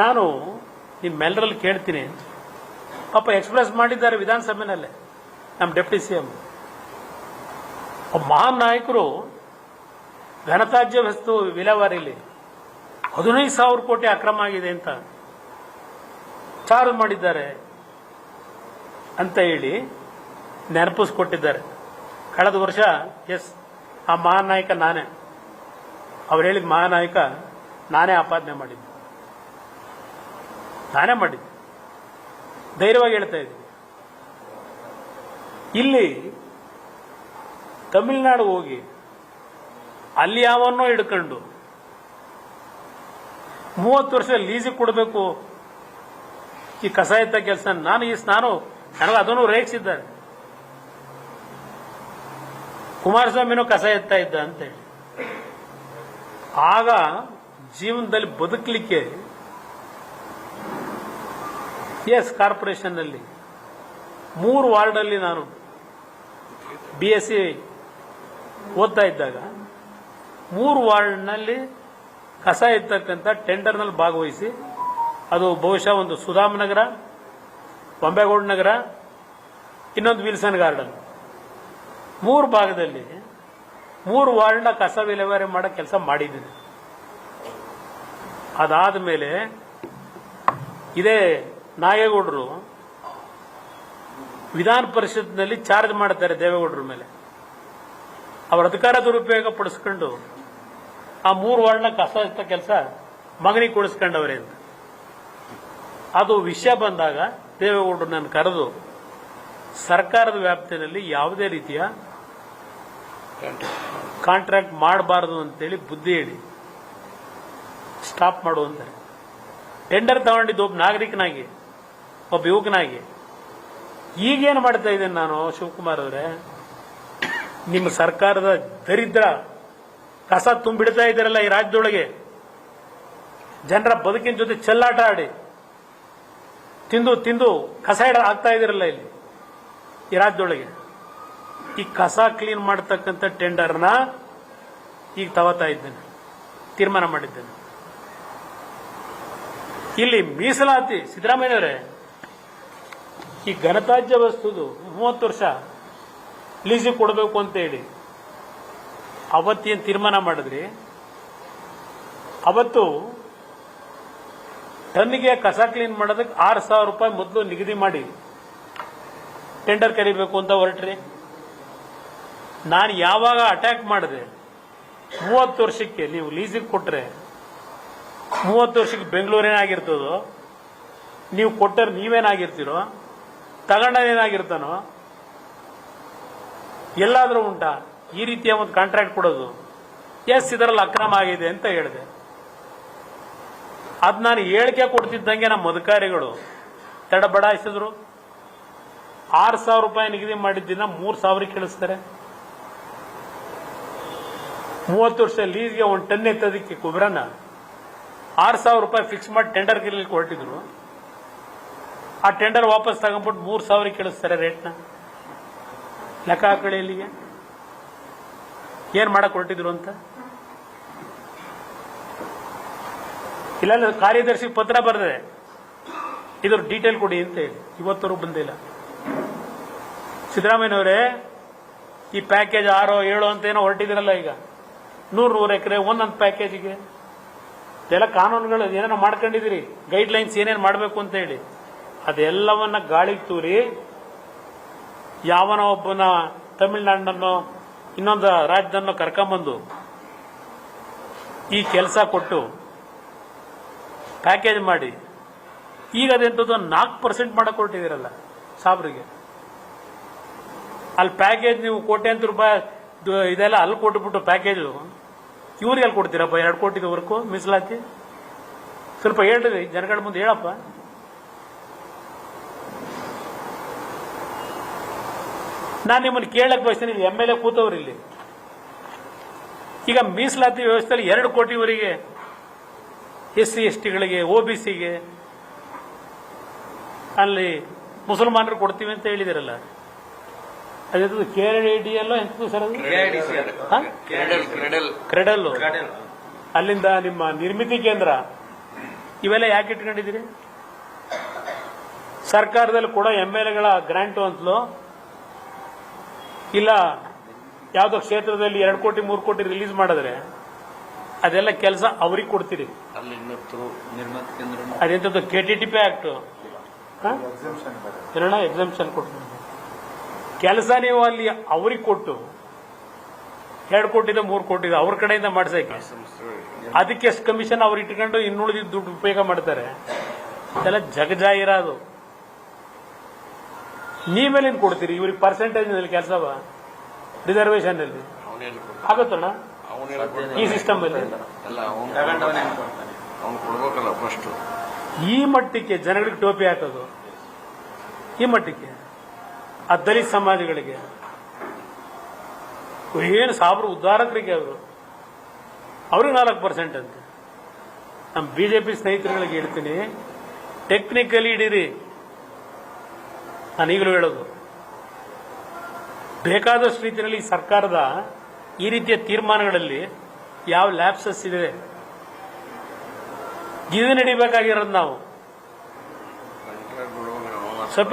ನಾನು ನಿಮ್ಮೆಲ್ಲರಲ್ಲಿ ಕೇಳ್ತೀನಿ ಪಾಪ ಎಕ್ಸ್ಪ್ರೆಸ್ ಮಾಡಿದ್ದಾರೆ ವಿಧಾನಸಭೆನಲ್ಲಿ ನಮ್ಮ ಡೆಪ್ಟಿ ಸಿ ಎಂ ಮಹಾನ್ ನಾಯಕರು ಘನತ್ಯಾಜ್ಯ ವಸ್ತು ವಿಲೇವಾರಿಲಿ ಹದಿನೈದು ಸಾವಿರ ಕೋಟಿ ಅಕ್ರಮ ಆಗಿದೆ ಅಂತ ಚಾರ್ಜ್ ಮಾಡಿದ್ದಾರೆ ಅಂತ ಹೇಳಿ ನೆನಪಿಸ್ಕೊಟ್ಟಿದ್ದಾರೆ. ಕಳೆದ ವರ್ಷ, ಎಸ್, ಆ ಮಹಾನಾಯಕ ನಾಯಕ ನಾನೇ. ಅವ್ರು ಹೇಳಿದ ಮಹಾನಾಯಕ ನಾನೇ ಆಪಾದನೆ ಮಾಡಿದ್ದೆ. ನಾನೇ ಮಾಡಿದ್ದೆ ಧೈರ್ಯವಾಗಿ ಹೇಳ್ತಾ ಇದ್ದೀನಿ ಇಲ್ಲಿ ತಮಿಳುನಾಡು ಹೋಗಿ ಅಲ್ಲಿ ಯಾವನ್ನೋ ಹಿಡ್ಕೊಂಡು ಮೂವತ್ತು ವರ್ಷ ಲೀಸಿಗೆ ಕೊಡಬೇಕು ಈ ಕಸ ಎತ್ತ ಕೆಲಸ ನಾನು ಈ ನಾನು ನನಗೆ ಅದನ್ನು ರೇಗಿಸಿದ್ದಾರೆ. ಕುಮಾರಸ್ವಾಮಿನೂ ಕಸ ಎತ್ತಾ ಇದ್ದ ಅಂತೇಳಿ. ಆಗ ಜೀವನದಲ್ಲಿ ಬದುಕಲಿಕ್ಕೆ ಎಸ್ ಕಾರ್ಪೊರೇಷನ್ನಲ್ಲಿ ಮೂರು ವಾರ್ಡಲ್ಲಿ ನಾನು ಬಿ ಎಸ್ ಸಿ ಓದ್ತಾ ಇದ್ದಾಗ, ಮೂರು ವಾರ್ಡ್ನಲ್ಲಿ ಕಸ ಇರ್ತಕ್ಕಂಥ ಟೆಂಡರ್ನಲ್ಲಿ ಭಾಗವಹಿಸಿ, ಅದು ಬಹುಶಃ ಒಂದು ಸುಧಾಮ್ ನಗರ, ಬೊಂಬೇಗೌಡ ನಗರ, ಇನ್ನೊಂದು ವಿಲ್ಸನ್ ಗಾರ್ಡನ್. ಮೂರು ಭಾಗದಲ್ಲಿ ಮೂರು ವಾರ್ಡ್ನ ಕಸ ವಿಲೇವಾರಿ ಮಾಡೋ ಕೆಲಸ ಮಾಡಿದ್ದೀನಿ. ಅದಾದ ಮೇಲೆ ಇದೇ ನಾಗೇಗೌಡರು ವಿಧಾನ ಪರಿಷತ್ನಲ್ಲಿ ಚಾರ್ಜ್ ಮಾಡ್ತಾರೆ ದೇವೇಗೌಡರ ಮೇಲೆ. ಅವರ ಅಧಿಕಾರ ದುರುಪಯೋಗ ಪಡಿಸ್ಕೊಂಡು ಆ ಮೂರು ವಾರ್ಡ್ನ ಕಸ ಕೆಲಸ ಮಗನಿಗೆ ಕೊಡಿಸ್ಕೊಂಡವ್ರೆ ಅಂತ. ಅದು ವಿಷಯ ಬಂದಾಗ ದೇವೇಗೌಡರು ನಾನು ಕರೆದು ಸರ್ಕಾರದ ವ್ಯಾಪ್ತಿಯಲ್ಲಿ ಯಾವುದೇ ರೀತಿಯ ಕಾಂಟ್ರಾಕ್ಟ್ ಮಾಡಬಾರದು ಅಂತೇಳಿ ಬುದ್ಧಿ ಹೇಳಿ ಸ್ಟಾಪ್ ಮಾಡು ಅಂತಾರೆ. ಟೆಂಡರ್ ತಗೊಂಡಿದ್ದು ಒಬ್ಬ ನಾಗರಿಕನಾಗಿ ಒಬ್ಬ ಯುವಕನಾಗಿ. ಈಗೇನು ಮಾಡ್ತಾ ಇದ್ದೇನೆ ನಾನು ಶಿವಕುಮಾರ್ ಅವರೇ? ನಿಮ್ಮ ಸರ್ಕಾರದ ದರಿದ್ರ ಕಸ ತುಂಬಿಡ್ತಾ ಇದ್ದಾರಲ್ಲ ಈ ರಾಜ್ಯದೊಳಗೆ. ಜನರ ಬದುಕಿನ ಜೊತೆ ಚೆಲ್ಲಾಟ ಆಡಿ. ತಿಂದು ತಿಂದು ಕಸ ಇಡ ಆಗ್ತಾ ಇದ್ದಿರಲ್ಲ ಇಲ್ಲಿ, ಈ ರಾಜ್ಯದೊಳಗೆ. ಈ ಕಸ ಕ್ಲೀನ್ ಮಾಡ್ತಕ್ಕಂಥ ಟೆಂಡರ್ನ ಈಗ ತಗೋತಾ ಇದ್ದೇನೆ, ತೀರ್ಮಾನ ಮಾಡಿದ್ದೇನೆ. ಇಲ್ಲಿ ಮೀಸಲಾತಿ ಸಿದ್ದರಾಮಯ್ಯವರೇ ಈ ಘನತಾಜ್ಯ ವಸ್ತುದು ಮೂವತ್ತು ವರ್ಷ ಲೀಸಿಗೆ ಕೊಡಬೇಕು ಅಂತ ಹೇಳಿ ಅವತ್ತೇನು ತೀರ್ಮಾನ ಮಾಡಿದ್ರಿ? ಅವತ್ತು ಟನ್ನಿಗೆ ಕಸ ಕ್ಲೀನ್ ಮಾಡೋದಕ್ಕೆ ಆರು ಸಾವಿರ ರೂಪಾಯಿ ಮೊದಲು ನಿಗದಿ ಮಾಡಿ ಟೆಂಡರ್ ಕರಿಬೇಕು ಅಂತ ಹೊರಟ್ರಿ. ನಾನು ಯಾವಾಗ ಅಟ್ಯಾಕ್ ಮಾಡಿದೆ, ಮೂವತ್ತು ವರ್ಷಕ್ಕೆ ನೀವು ಲೀಸಿಗೆ ಕೊಟ್ರೆ, ಮೂವತ್ತು ವರ್ಷಕ್ಕೆ ಬೆಂಗಳೂರೇನಾಗಿರ್ತದೋ, ನೀವು ಕೊಟ್ಟರೆ ನೀವೇನಾಗಿರ್ತೀರೋ ತಗೊಂಡೇನಾಗಿರ್ತಾನೋ ಎಲ್ಲಾದರೂ ಉಂಟಾ? ಈ ರೀತಿಯ ಒಂದು ಕಾಂಟ್ರಾಕ್ಟ್ ಕೊಡೋದು. ಎಸ್ ಇದರಲ್ಲಿ ಅಕ್ರಮ ಆಗಿದೆ ಅಂತ ಹೇಳಿದೆ. ಅದು ನಾನು ಹೇಳಿಕೆ ಕೊಡ್ತಿದ್ದಂಗೆ ನಮ್ಮ ಅಧಿಕಾರಿಗಳು. ತಡಬಡಾಯಿಸಿದ್ರು ಆರು ಸಾವಿರ ರೂಪಾಯಿ ನಿಗದಿ ಮಾಡಿದ್ದಿನ ಮೂರು ಸಾವಿರ ಕೇಳಿಸ್ತಾರೆ. ಮೂವತ್ತು ವರ್ಷ ಲೀಸ್ಗೆ ಒಂದು ಟನ್ ಎತ್ತದಕ್ಕೆ ಗೊಬ್ಬರನ. ಆರು ಸಾವಿರ ರೂಪಾಯಿ ಫಿಕ್ಸ್ ಮಾಡಿ ಟೆಂಡರ್ ಗಿರ್ಲಿಕ್ಕೆ ಹೊರಟಿದ್ರು ಆ ಟೆಂಡರ್ ವಾಪಸ್ ತಗೊಂಡ್ಬಿಟ್ಟು ಮೂರು ಸಾವಿರ ಕೇಳಿಸ್ತಾರೆ ರೇಟ್ನ ಲೆಕ್ಕ ಹಾಕೊಳ್ಳಿ ಇಲ್ಲಿಗೆ. ಏನು ಮಾಡಕ್ಕೆ ಹೊರಟಿದ್ರು ಅಂತ? ಇಲ್ಲ ಕಾರ್ಯದರ್ಶಿ ಪತ್ರ ಬರೆದೆ ಇದ್ರ ಡೀಟೇಲ್ ಕೊಡಿ ಅಂತ ಹೇಳಿ. ಇವತ್ತರೂ ಬಂದಿಲ್ಲ. ಸಿದ್ದರಾಮಯ್ಯನವರೇ, ಈ ಪ್ಯಾಕೇಜ್ ಆರೋ ಏಳು ಅಂತ ಏನೋ ಹೊರಟಿದಿರಲ್ಲ ಈಗ. ನೂರು ನೂರು ಎಕರೆ, ಒಂದೊಂದು ಪ್ಯಾಕೇಜಿಗೆ ಎಲ್ಲ ಕಾನೂನುಗಳು, ಏನೇನೋ ಮಾಡ್ಕೊಂಡಿದ್ದೀರಿ? ಗೈಡ್ಲೈನ್ಸ್ ಏನೇನು ಮಾಡಬೇಕು ಅಂತ ಹೇಳಿ. ಅದೆಲ್ಲವನ್ನ ಗಾಳಿಗೆ ತೂರಿ ಯಾವನ ಒಬ್ಬನ ತಮಿಳುನಾಡನ್ನು, ಇನ್ನೊಂದು ರಾಜ್ಯದನ್ನು ಕರ್ಕೊಂಬಂದು ಈ ಕೆಲಸ ಕೊಟ್ಟು ಪ್ಯಾಕೇಜ್ ಮಾಡಿ, ಈಗ ಅದೆಂಥದ್ದು ನಾಲ್ಕು ಪರ್ಸೆಂಟ್ ಮಾಡಕ್ ಕೊಟ್ಟಿದ್ದೀರಲ್ಲ ಸಾಬ್ರಿಗೆ. ಅಲ್ಲಿ ಪ್ಯಾಕೇಜ್ ನೀವು ಕೋಟ್ಯಾಂತರ ರೂಪಾಯಿ ಇದೆಲ್ಲ ಅಲ್ಲಿ ಕೊಟ್ಬಿಟ್ಟು ಪ್ಯಾಕೇಜು ಇವ್ರಿಗೆ ಅಲ್ಲಿ ಕೊಡ್ತೀರಪ್ಪ? ಎರಡು ಕೋಟಿದವರೆಗೂ ಮೀಸಲಾತಿ? ಸ್ವಲ್ಪ ಹೇಳ್ರಿ, ಜನಗಳ ಮುಂದೆ ಹೇಳಪ್ಪ. ನಾನು ನಿಮ್ಮನ್ನು ಕೇಳಕ್ಕೆ ಬಯಸ್ತೀನಿ ಇಲ್ಲಿ ಎಂ ಎಲ್ ಎ ಕೂತವ್ರು ಇಲ್ಲಿ. ಈಗ ಮೀಸಲಾತಿ ವ್ಯವಸ್ಥೆಯಲ್ಲಿ ಎರಡು ಕೋಟಿವರೆಗೆ ಎಸ್ ಸಿ ಎಸ್ ಟಿಗಳಿಗೆ ಒ ಬಿ ಸಿಗೆ ಅಲ್ಲಿ ಮುಸಲ್ಮಾನರು ಕೊಡ್ತೀವಿ ಅಂತ ಹೇಳಿದಿರಲ್ಲ. ಅದೇ ಕೆ ಡಿ ಎಲ್ಲೋ ಎಂತದ್ದು ಸರ್ ಅದು? ಕ್ರೆಡಲ್ಲು ಅಲ್ಲಿಂದ ನಿಮ್ಮ ನಿರ್ಮಿತಿ ಕೇಂದ್ರ ಇವೆಲ್ಲ ಯಾಕೆ ಇಟ್ಕೊಂಡಿದ್ದೀರಿ? ಸರ್ಕಾರದಲ್ಲಿ ಕೂಡ ಎಂ ಎಲ್ ಎಗಳ ಗ್ರಾಂಟು ಅಂತಲೋ ಇಲ್ಲ ಯಾವುದೋ ಕ್ಷೇತ್ರದಲ್ಲಿ ಎರಡು ಕೋಟಿ ಮೂರು ಕೋಟಿ ರಿಲೀಸ್ ಮಾಡಿದ್ರೆ ಅದೆಲ್ಲ ಕೆಲಸ ಅವ್ರಿಗೆ ಕೊಡ್ತೀರಿ. ಅದೆಂಥದ್ದು K T T P act ಏನಣ್ಣ ಎಕ್ಸಾಮ್ಷನ್ ಕೊಟ್ಟು ಕೆಲಸ ನೀವು ಅಲ್ಲಿ ಅವ್ರಿಗೆ ಕೊಟ್ಟು ಎರಡು ಕೋಟಿದ ಮೂರು ಕೋಟಿದ ಅವ್ರ ಕಡೆಯಿಂದ ಮಾಡಿಸಕ್ಕೆ ಅದಕ್ಕೆ ಎಷ್ಟು ಕಮಿಷನ್ ಅವ್ರು ಇಟ್ಕೊಂಡು ಇನ್ನುಳಿದ ದುಡ್ಡು ಉಪಯೋಗ ಮಾಡ್ತಾರೆ. ಇದೆಲ್ಲ ಜಗಜಾಹಿರ ಅದು. ನೀವೇನೇನು ಕೊಡ್ತೀರಿ? ಇವ್ರಿಗೆ ಪರ್ಸೆಂಟೇಜ್ ಕೆಲಸ ರಿಸರ್ವೇಶನ್ ಅಲ್ಲಿ? ಆಗುತ್ತಣ್ಣ ಈ ಸಿಸ್ಟಮ್ ಫಸ್ಟ್ ಈ ಮಟ್ಟಕ್ಕೆ ಜನಗಳಿಗೆ ಟೋಪಿ ಹಾಕೋದು? ಈ ಮಟ್ಟಕ್ಕೆ ಆ ದಲಿತ ಸಮಾಜಗಳಿಗೆ? ಏನು ಸಾವಿರ ಉದ್ಧಾರಕರಿಗೆ ಅವರು ಅವ್ರಿಗೆ ನಾಲ್ಕು ಪರ್ಸೆಂಟ್ ಅಂತ. ನಮ್ಮ ಬಿಜೆಪಿ ಸ್ನೇಹಿತರುಗಳಿಗೆ ಹೇಳ್ತೀನಿ ಟೆಕ್ನಿಕಲಿ ಇಡೀರಿ ನಾನು ಈಗಲೂ ಹೇಳೋದು. ಬೇಕಾದಷ್ಟು ರೀತಿಯಲ್ಲಿ ಸರ್ಕಾರದ ಈ ರೀತಿಯ ತೀರ್ಮಾನಗಳಲ್ಲಿ ಯಾವ ಲ್ಯಾಪ್ಸಸ್ ಇದೆ? ಇದು ನಡಿಬೇಕಾಗಿರೋದು ನಾವು. ಸ್ವಲ್ಪ